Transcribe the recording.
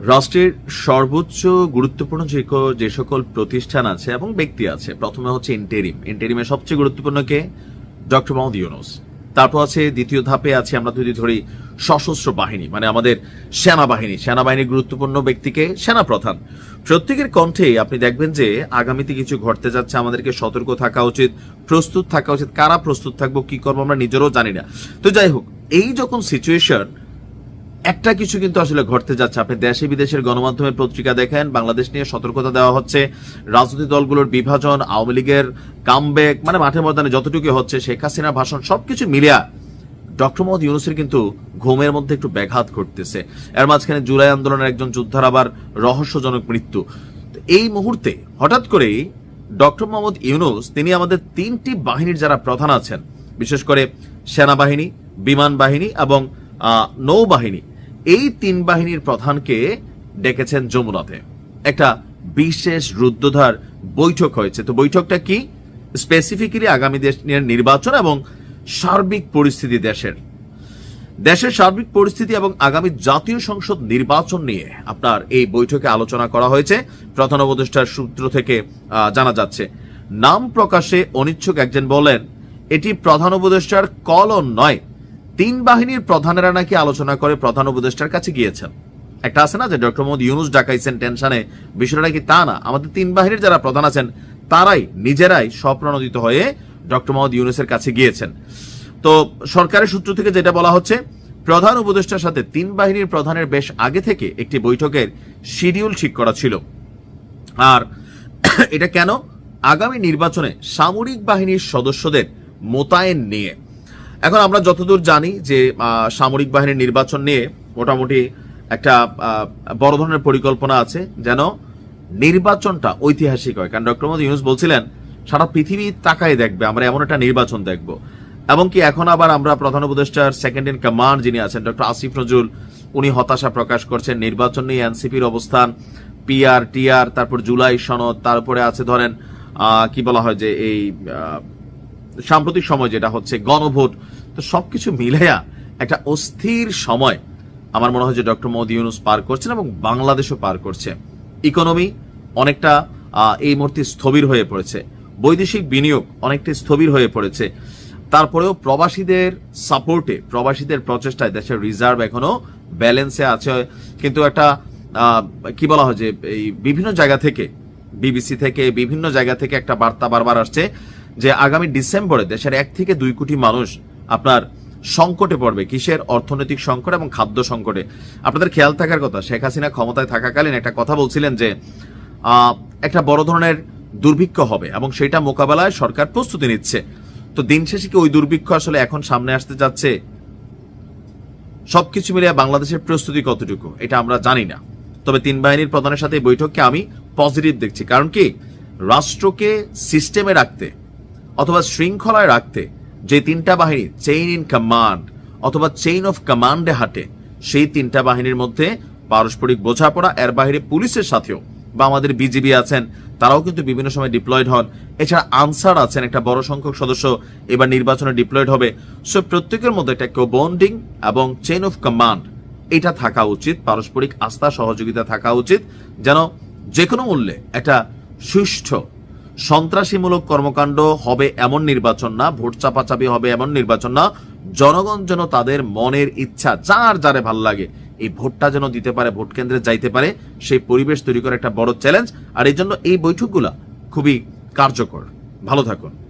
রাষ্ট্রের সর্বোচ্চ গুরুত্বপূর্ণ যে যে সকল প্রতিষ্ঠান আছে এবং ব্যক্তি আছে, প্রথমে হচ্ছে ইন্টেরিম ইন্টেরিমের সবচেয়ে গুরুত্বপূর্ণ কে? ডক্টর মোহাম্মদ ইউনুস তারপর আছে দ্বিতীয় ধাপে আছে আমরা যদি ধরি সশস্ত্র বাহিনী মানে আমাদের সেনাবাহিনী। সেনাবাহিনীর গুরুত্বপূর্ণ ব্যক্তিকে সেনা প্রধান প্রত্যেকের কণ্ঠে আপনি দেখবেন যে আগামীতে কিছু ঘটতে যাচ্ছে, আমাদেরকে সতর্ক থাকা উচিত, প্রস্তুত থাকা উচিত। কারা প্রস্তুত থাকব, কি করব আমরা নিজেরও জানি না। তো যাই হোক, এই যখন সিচুয়েশন একটা কিছু কিন্তু আসলে ঘটতে যাচ্ছে। আপনি দেশে বিদেশের গণমাধ্যমের পত্রিকা দেখেন, বাংলাদেশ নিয়ে সতর্কতা দেওয়া হচ্ছে, রাজনৈতিক দলগুলোর বিভাজন, আওয়ামী লীগের কামব্যাক মানে মাঠে ময়দানে যতটুকু হচ্ছে, শেখ হাসিনার ভাষণ, সবকিছু মিলিয়া ডক্টর মোহাম্মদ ইউনুসের কিন্তু ঘুমের মধ্যে একটু ব্যাঘাত ঘটতেছে। এর মাঝখানে জুলাই আন্দোলনের একজন যোদ্ধার আবার রহস্যজনক মৃত্যু। এই মুহূর্তে হঠাৎ করেই ডক্টর মোহাম্মদ ইউনুস, তিনি আমাদের তিনটি বাহিনীর যারা প্রধান আছেন, বিশেষ করে সেনাবাহিনী, বিমান বাহিনী এবং নৌবাহিনী এই তিন বাহিনীর প্রধানকে ডেকেছেন যমুনাতে। একটা বিশেষ রুদ্ধধার বৈঠক হয়েছে। তো বৈঠকটা কি? স্পেসিফিক্যালি আগামী দেশ নির্বাচন এবং সার্বিক পরিস্থিতি দেশের। দেশের সার্বিক পরিস্থিতি এবং আগামী জাতীয় সংসদ নির্বাচন নিয়ে আপনার এই বৈঠকে আলোচনা করা হয়েছে। প্রধান উপদেষ্টার সূত্র থেকে জানা যাচ্ছে। নাম প্রকাশে অনিচ্ছুক একজন বলেন, এটি প্রধান উপদেষ্টার কলন নয় তিন বাহিনীর প্রধানেরা নাকি আলোচনা করে প্রধান উপদেষ্টার কাছে গিয়েছেন। একটা আছে না যে ডক্টর মোহাম্মদ ইউনুস ডাকাইছেন টেনশনে, বিষয়টা নাকি তা না? আমাদের তিন বাহিনীর যারা প্রধান আছেন, তারাই নিজেরাই স্বপ্রণোদিত হয়ে ডক্টর মোহাম্মদ ইউনুসের কাছে গিয়েছেন। তো সরকারের সূত্র থেকে যেটা বলা হচ্ছে, প্রধান উপদেষ্টার সাথে তিন বাহিনীর প্রধানের বেশ আগে থেকে একটি বৈঠকের শিডিউল ঠিক করা ছিল। আর এটা কেন? আগামী নির্বাচনে সামরিক বাহিনীর সদস্যদের মোতায়েন নিয়ে। এখন আমরা যতদূর জানি যে সামরিক বাহিনীর নির্বাচন নিয়ে মোটামুটি একটা বড় ধরনের পরিকল্পনা আছে যেন নির্বাচনটা ঐতিহাসিক হয়। কারণ ডক্টর মোহাম্মদ ইউনুস বলছিলেন, সারা পৃথিবী তাকায় দেখবে, আমরা এমন একটা নির্বাচন দেখব। এবং কি এখন আবার আমরা প্রধান উপদেষ্টার সেকেন্ড ইন কমান্ড যিনি আছেন, ডক্টর আসিফ নজরুল, উনি হতাশা প্রকাশ করছেন নির্বাচন নিয়ে, এনসিপির অবস্থান, পিআর, টিআর, তারপর জুলাই সনদ, তারপরে আছে ধরেন কি বলা হয় যে এই সাম্প্রতিক সময় যেটা হচ্ছে গণভোট তো সবকিছু মিলেয়া একটা অস্থির সময় আমার মনে হয় যে ডক্টর মোদী ইউনুস পার করছেন এবং বাংলাদেশও পার করছে। ইকোনমি অনেকটা এই মুহূর্তে স্থবির হয়ে পড়েছে। বৈদেশিক বিনিয়োগ অনেকটা স্থবির হয়ে পড়েছে। তারপরেও প্রবাসীদের সাপোর্টে, প্রবাসীদের প্রচেষ্টায় দেশের রিজার্ভ এখনও ব্যালেন্সে আছে। কিন্তু একটা কি বলা হয় যে, এই বিভিন্ন জায়গা থেকে, বিবিসি থেকে, বিভিন্ন জায়গা থেকে একটা বার্তা বারবার আসছে যে আগামী ডিসেম্বরে দেশের এক থেকে দুই কোটি মানুষ আপনার সংকটে পড়বে, কিসের অর্থনৈতিক সংকট এবং খাদ্য সংকটে। আপনাদের খেয়াল থাকার কথা, শেখ হাসিনা ক্ষমতায় থাকাকালীন একটা কথা বলছিলেন যে একটা বড় ধরনের দুর্ভিক্ষ হবে এবং সেটা মোকাবেলায় সরকার প্রস্তুতি নিচ্ছে। তো দিন শেষে কি ওই দুর্ভিক্ষ আসলে এখন সামনে আসতে যাচ্ছে? সবকিছু মিলিয়ে বাংলাদেশের প্রস্তুতি কতটুকু, এটা আমরা জানি না। তবে তিন বাহিনীর প্রধানের সাথে বৈঠককে আমি পজিটিভ দেখছি। কারণ কি, রাষ্ট্রকে সিস্টেমে রাখতে অথবা শৃঙ্খলায় রাখতে যে তিনটা বাহিনী চেইন ইন কমান্ড অথবা চেইন অফ কমান্ডে হাঁটে, সেই তিনটা বাহিনীর মধ্যে পারস্পরিক বোঝাপড়া, এর বাইরে পুলিশের সাথেও বা আমাদের বিজিবি আছেন, তারাও কিন্তু বিভিন্ন সময় ডিপ্লয়েড হন। এছাড়া আনসার আছেন, একটা বড় সংখ্যক সদস্য এবার নির্বাচনে ডিপ্লয়েড হবে। সো প্রত্যেকের মধ্যে একটা কেউ বন্ডিং এবং চেইন অফ কমান্ড এটা থাকা উচিত, পারস্পরিক আস্থা, সহযোগিতা থাকা উচিত, যেন যে কোনো মূল্যে একটা সুষ্ঠু সন্ত্রাসীমূলক কর্মকাণ্ড হবে এমন নির্বাচন না, ভোট চাপাচাপি হবে এমন নির্বাচন না, জনগণ যেন তাদের মনের ইচ্ছা, যার যারে ভালো লাগে, এই ভোটটা যেন দিতে পারে, ভোট কেন্দ্রে যাইতে পারে, সেই পরিবেশ তৈরি করা একটা বড় চ্যালেঞ্জ আর এই জন্য এই বৈঠকগুলা খুবই কার্যকর। ভালো থাকুন।